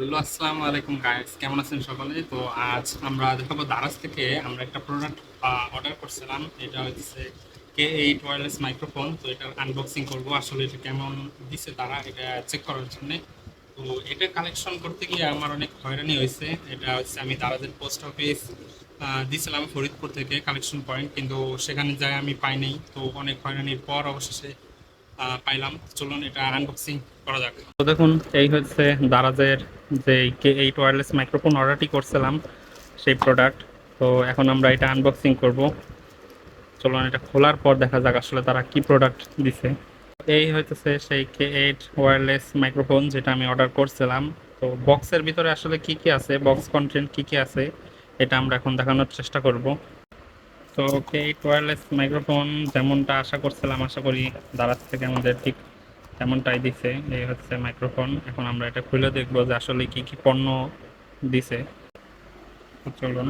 Hello আসসালামু আলাইকুম guys কেমন আছেন সকলে? তো আজ আমরা দেখাবো দারাজ থেকে আমরা একটা প্রোডাক্ট অর্ডার করছিলাম। এটা হচ্ছে কে এইট ওয়্যারলেস মাইক্রোফোন তো এটার আনবক্সিং করব। আসলে এটা কেমন দিছে তারা, এটা চেক করার জন্য। তো এটা কালেকশন করতে গিয়ে আমার অনেক হয়রানি হয়েছে। এটা হচ্ছে আমি দারাজের পোস্ট অফিস দিয়েছিলাম ফরিদপুর থেকে কালেকশন পয়েন্ট কিন্তু সেখানে যাই আমি পাই নাই। তো অনেক হয়রানির পর অবশেষে পাইলাম। চলুন এটা আনবক্সিং করা যাক। তো দেখুন, এই হচ্ছে দারাজের যে কে এইট ওয়্যারলেস মাইক্রোফোন অর্ডারটি করছিলাম, সেই প্রোডাক্ট তো এখন আমরা এটা আনবক্সিং করব। চলুন, এটা খোলার পর দেখা যাক আসলে তারা কি প্রোডাক্ট দিছে। এই হইতেছে সেই কে এইট ওয়্যারলেস মাইক্রোফোন যেটা আমি অর্ডার করছিলাম। তো বক্সের ভিতরে আসলে কি কি আছে? বক্স কন্টেন্ট কি কি আছে? এটা আমরা এখন দেখানোর চেষ্টা করব। তো কে এইট ওয়্যারলেস মাইক্রোফোন যেমনটা আশা করছিলাম, আশা করি দারাজ থেকে আমাদের ঠিক তেমনটাই দিছে এই হচ্ছে মাইক্রোফোন এখন আমরা এটা খুলে দেখব যে আসলে কি কি পণ্য দিছে। চলুন।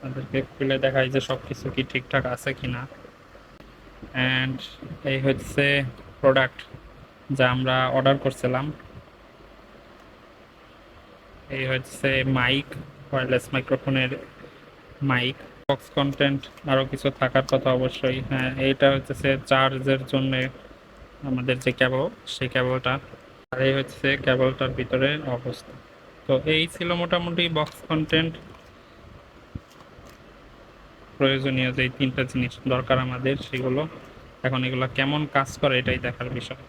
তাদেরকে খুলে দেখাই যে সব কিছু কি ঠিকঠাক আছে কিনা। অ্যান্ড এই হচ্ছে প্রোডাক্ট যা আমরা অর্ডার করছিলাম। এই হচ্ছে মাইক ওয়্যারলেস মাইক্রোফোনের মাইক বক্স কন্টেন্ট আরও কিছু থাকার কথা অবশ্যই। হ্যাঁ এইটা হচ্ছে চার্জের জন্য আমাদের যে ক্যাবল, সেই ক্যাবলটা, আর এই হচ্ছে ক্যাবলটার ভিতরে অবস্থা। তো এই ছিল মোটামুটি বক্স কন্টেন্ট প্রয়োজনীয় যে তিনটা জিনিস দরকার আমাদের, সেগুলো। এখন এগুলো কেমন কাজ করে, এটাই দেখার বিষয়।